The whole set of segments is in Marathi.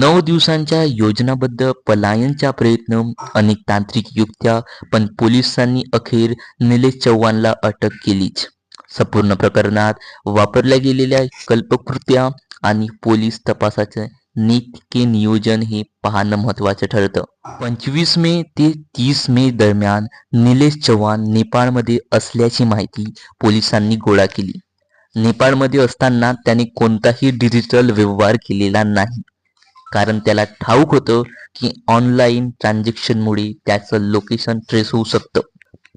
नऊ दिवसांच्या योजनाबद्ध पलायनचा प्रयत्न अनेक तांत्रिक युक्त्या पण पोलिसांनी अखेर निलेश चव्हाणला अटक केलीच. संपूर्ण प्रकरणात वापरल्या गेलेल्या कल्पकृत्या आणि पोलीस तपासाचे नेटके नियोजन हे पाहणं महत्वाचं ठरतं. पंचवीस मे ते तीस मे दरम्यान निलेश चव्हाण नेपाळमध्ये असल्याची माहिती पोलिसांनी गोळा केली. नेपाळमध्ये असताना त्याने कोणताही डिजिटल व्यवहार केलेला नाही. कारण त्याला ठाऊक होतं की ऑनलाईन ट्रान्झॅक्शनमुळे त्याचं लोकेशन ट्रेस होऊ शकतं.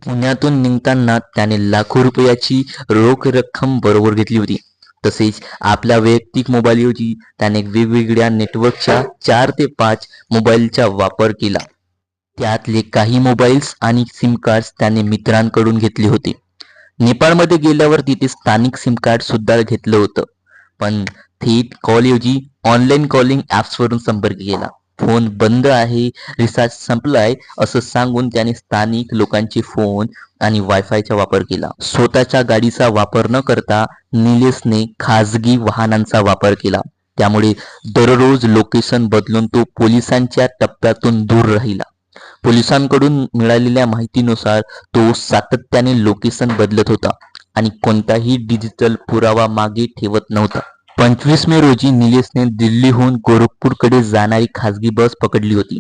पुण्यातून निघताना त्याने लाखो रुपयाची रोख रक्कम बरोबर घेतली होती. तसेच आपल्या वैयक्तिक मोबाईलऐवजी त्याने वेगवेगळ्या नेटवर्कच्या चार ते पाच मोबाईलचा वापर केला. त्यातले काही मोबाईल्स आणि सिम कार्ड्स त्याने मित्रांकडून घेतले होते. नेपाळमध्ये गेल्यावर तिथे स्थानिक सिम कार्ड सुद्धा घेतलं होतं. पण थेट कॉलऐवजी ऑनलाईन कॉलिंग ॲप्सवरून संपर्क केला. फोन बंद आहे रिचार्ज संपलाय असं सांगून त्याने स्थानिक लोकांचे फोन आणि वायफायचा वापर केला. स्वतःच्या गाडीचा वापर न करता निलेशने खाजगी वाहनांचा वापर केला. त्यामुळे दररोज लोकेशन बदलून तो पोलिसांच्या टप्प्यातून दूर राहिला. पोलिसांकडून मिळालेल्या माहितीनुसार तो सातत्याने लोकेशन बदलत होता आणि कोणताही डिजिटल पुरावा मागे ठेवत नव्हता. पंचवीस मे रोजी निलेशने दिल्लीहून गोरखपूरकडे जाणारी खासगी बस पकडली होती.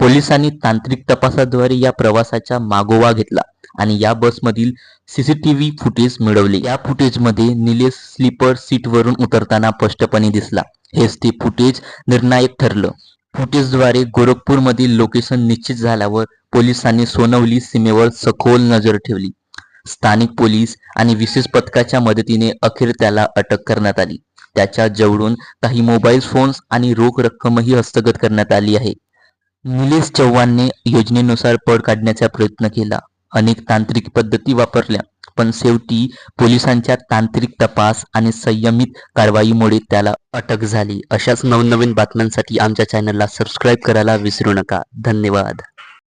पोलिसांनी तांत्रिक तपासाद्वारे या प्रवासाचा मागोवा घेतला आणि या बसमधील सीसीटीव्ही फुटेज मिळवले. या फुटेजमध्ये निलेश स्लीपर सीटवरून उतरताना स्पष्टपणे दिसला. हेच ते फुटेज निर्णायक ठरलं. फुटेजद्वारे गोरखपूरमधील लोकेशन निश्चित झाल्यावर पोलिसांनी सोनवली सीमेवर सखोल नजर ठेवली. स्थानिक पोलीस आणि विशेष पथकाच्या मदतीने अखेर त्याला अटक करण्यात आली. त्याच्या जवळून काही मोबाईल फोन्स आणि रोख रक्कमही हस्तगत करण्यात आली आहे. निलेश चव्हाणने योजनेनुसार पळ काढण्याचा प्रयत्न केला. अनेक तांत्रिक पद्धती वापरल्या पण शेवटी पोलिसांच्या तांत्रिक तपास आणि संयमित कारवाईमुळे त्याला अटक झाली. अशाच नवनवीन बातम्यांसाठी आमच्या चॅनलला सबस्क्राईब करायला विसरू नका. धन्यवाद.